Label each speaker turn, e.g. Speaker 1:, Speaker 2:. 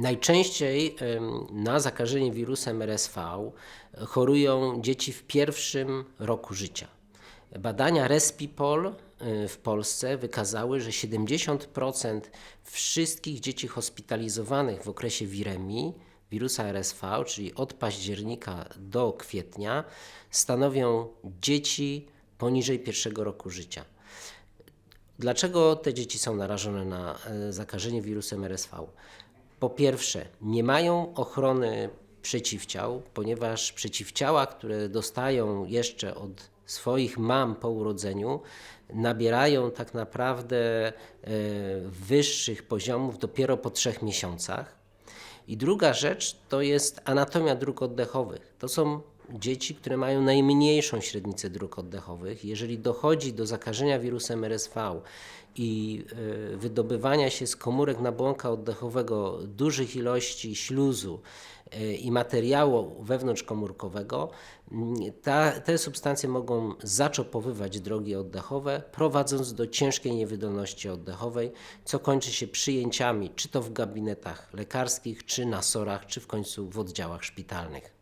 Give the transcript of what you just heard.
Speaker 1: Najczęściej na zakażenie wirusem RSV chorują dzieci w pierwszym roku życia. Badania Respipol w Polsce wykazały, że 70% wszystkich dzieci hospitalizowanych w okresie wiremii wirusa RSV, czyli od października do kwietnia, stanowią dzieci poniżej pierwszego roku życia. Dlaczego te dzieci są narażone na e, zakażenie wirusem RSV? Po pierwsze, nie mają ochrony przeciwciał, ponieważ przeciwciała, które dostają jeszcze od swoich mam po urodzeniu, nabierają tak naprawdę e, wyższych poziomów dopiero po trzech miesiącach. I druga rzecz to jest anatomia dróg oddechowych. To są dzieci, które mają najmniejszą średnicę dróg oddechowych. Jeżeli dochodzi do zakażenia wirusem RSV i y, wydobywania się z komórek nabłonka oddechowego dużych ilości śluzu y, i materiału wewnątrzkomórkowego, ta, te substancje mogą zaczopowywać drogi oddechowe, prowadząc do ciężkiej niewydolności oddechowej, co kończy się przyjęciami, czy to w gabinetach lekarskich, czy na sorach, czy w końcu w oddziałach szpitalnych.